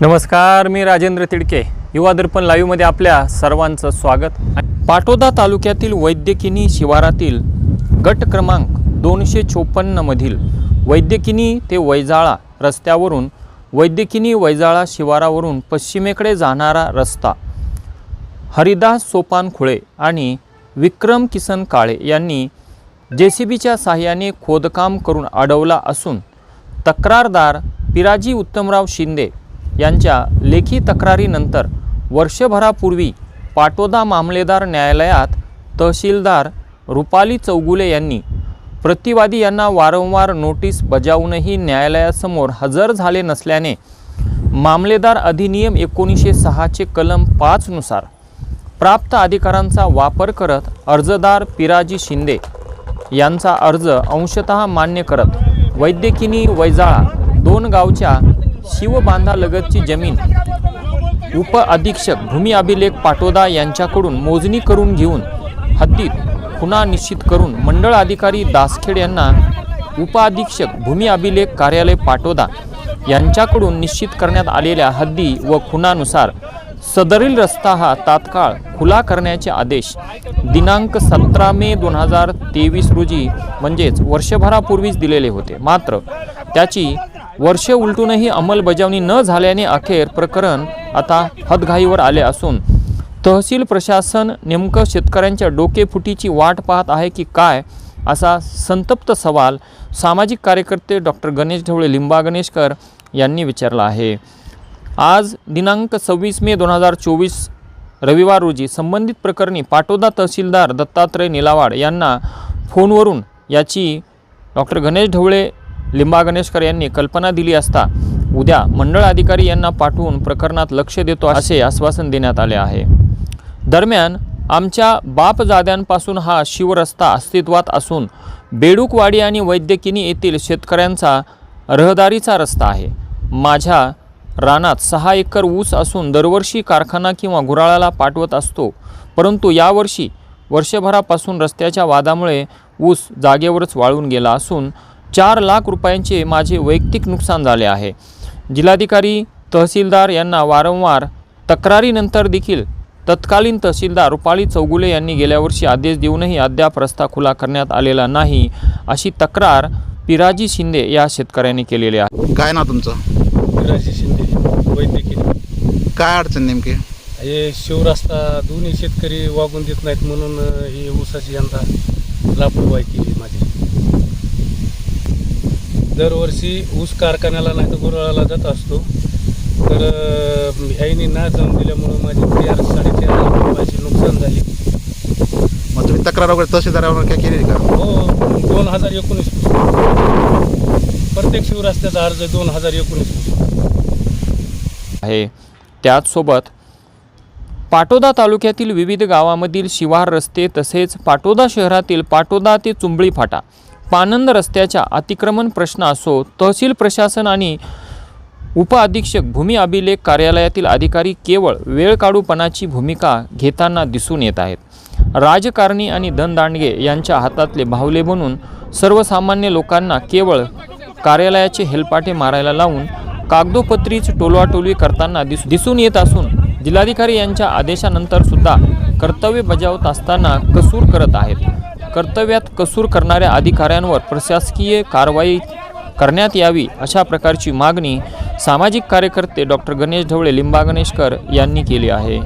नमस्कार मी राजेंद्र तिडके. युवा दर्पण लाईव्हमध्ये आपल्या सर्वांचं स्वागत. पाटोदा तालुक्यातील वैद्यकिनी शिवारातील गट क्रमांक दोनशे चोपन्नमधील वैद्यकिनी ते वैजाळा रस्त्यावरून वैद्यकिनी वैजाळा शिवारावरून पश्चिमेकडे जाणारा रस्ता हरिदास सोपान खुळे आणि विक्रम किसन काळे यांनी जे सी बीच्या साहाय्याने खोदकाम करून अडवला असून तक्रारदार पिराजी उत्तमराव शिंदे यांच्या लेखी तक्रारीनंतर वर्षभरापूर्वी पाटोदा मामलेदार न्यायालयात तहसीलदार रुपाली चौगुले यांनी प्रतिवादी यांना वारंवार नोटीस बजावूनही न्यायालयासमोर हजर झाले नसल्याने मामलेदार अधिनियम एकोणीसशे सहाचे कलम पाचनुसार प्राप्त अधिकारांचा वापर करत अर्जदार पिराजी शिंदे यांचा अर्ज अंशतः मान्य करत वैद्यकिनी वैजाळा दोन गावच्या शिवबांधालगतची जमीन. उप अधीक्षक भूमी अभिलेख पाटोदा यांच्याकडून मोजणी करून घेऊन हद्दीत खुणा निश्चित करून मंडळ अधिकारी दासखेड यांना उप अधीक्षक भूमी अभिलेख कार्यालय पाटोदा यांच्याकडून निश्चित करण्यात आलेल्या हद्दी व खुणानुसार सदरील रस्ता हा तात्काळ खुला करण्याचे आदेश दिनांक सतरा मे दोन हजार तेवीस रोजी म्हणजेच वर्षभरापूर्वीच दिलेले होते. मात्र त्याची वर्षे उलटूनही अंमलबजावणी न झाल्याने अखेर प्रकरण आता हदघाईवर आले असून तहसील प्रशासन नेमकं शेतकऱ्यांच्या डोकेफुटीची वाट पाहत आहे की काय असा संतप्त सवाल सामाजिक कार्यकर्ते डॉक्टर गणेश ढवळे लिंबा गणेशकर यांनी विचारला आहे. आज दिनांक सव्वीस मे दोन हजार चोवीस रविवार रोजी संबंधित प्रकरणी पाटोदा तहसीलदार दत्तात्रय निलावाड यांना फोनवरून याची डॉक्टर गणेश ढवळे लिंबा गणेशकर यांनी कल्पना दिली असता उद्या मंडळ अधिकारी यांना पाठवून प्रकरणात लक्ष देतो असे आश्वासन देण्यात आले आहे. दरम्यान आमच्या बापजाद्यांपासून हा शिवरस्ता अस्तित्वात असून बेडूकवाडी आणि वैद्यकिनी येथील शेतकऱ्यांचा रहदारीचा रस्ता आहे. माझ्या रानात सहा एकर ऊस असून दरवर्षी कारखाना किंवा गुराळाला पाठवत असतो परंतु यावर्षी वर्षभरापासून रस्त्याच्या वादामुळे ऊस जागेवरच वाळून गेला असून चार लाख रुपयांचे माझे वैयक्तिक नुकसान झाले आहे. जिल्हाधिकारी तहसीलदार यांना वारंवार तक्रारीनंतर देखील तत्कालीन तहसीलदार रुपाली चौगुले यांनी गेल्या वर्षी आदेश देऊनही अद्याप रस्ता खुला करण्यात आलेला नाही अशी तक्रार पिराजी शिंदे या शेतकऱ्यांनी केलेली आहे. काय ना तुमचं? विराजी शिंदे वैद्यकीय. काय अडचण नेमकी? हे शिवरस्ता दोन्ही शेतकरी वागून देत नाहीत म्हणून ही ऊसाची यंदा लापरवाही केली माझी. दरवर्षी ऊस कारखान्याला नाही तर गुराळाला जात असतो. तर ह्याईनी ना जाऊन दिल्यामुळं माझी चार साडेचार लाख रुपयाची नुकसान झाली. मग तुम्ही तक्रार वगैरे तहसीलदारावर काय केली का? हो दोन हजार एकोणीस प्रत्येक शिवरस्त्याचा अर्ज दोन हजार एकोणीस आहे. त्याचसोबत पाटोदा तालुक्यातील विविध गावामधील शिवार रस्ते तसेच पाटोदा शहरातील पाटोदा ते चुंबळी फाटा पानंद रस्त्याच्या अतिक्रमण प्रश्न असो तहसील प्रशासन आणि उपअधीक्षक भूमी अभिलेख कार्यालयातील अधिकारी केवळ वेळ काढूपणाची भूमिका घेताना दिसून येत आहेत. राजकारणी आणि धनदांडगे यांच्या हातातले भावले बनून सर्वसामान्य लोकांना केवळ कार्यालयाचे हेलपाटे मारायला लावून कागदोपत्रीच टोलवाटोलवी करताना दिस दिसून येत असून जिल्हाधिकारी यांच्या आदेशानंतर सुद्धा कर्तव्य बजावत असताना कसूर करत आहेत. कर्तव्यात कसूर करणाऱ्या अधिकाऱ्यांवर प्रशासकीय कारवाई करण्यात यावी अशा प्रकारची मागणी सामाजिक कार्यकर्ते डॉक्टर गणेश ढवळे लिंबा गणेशकर यांनी केली आहे.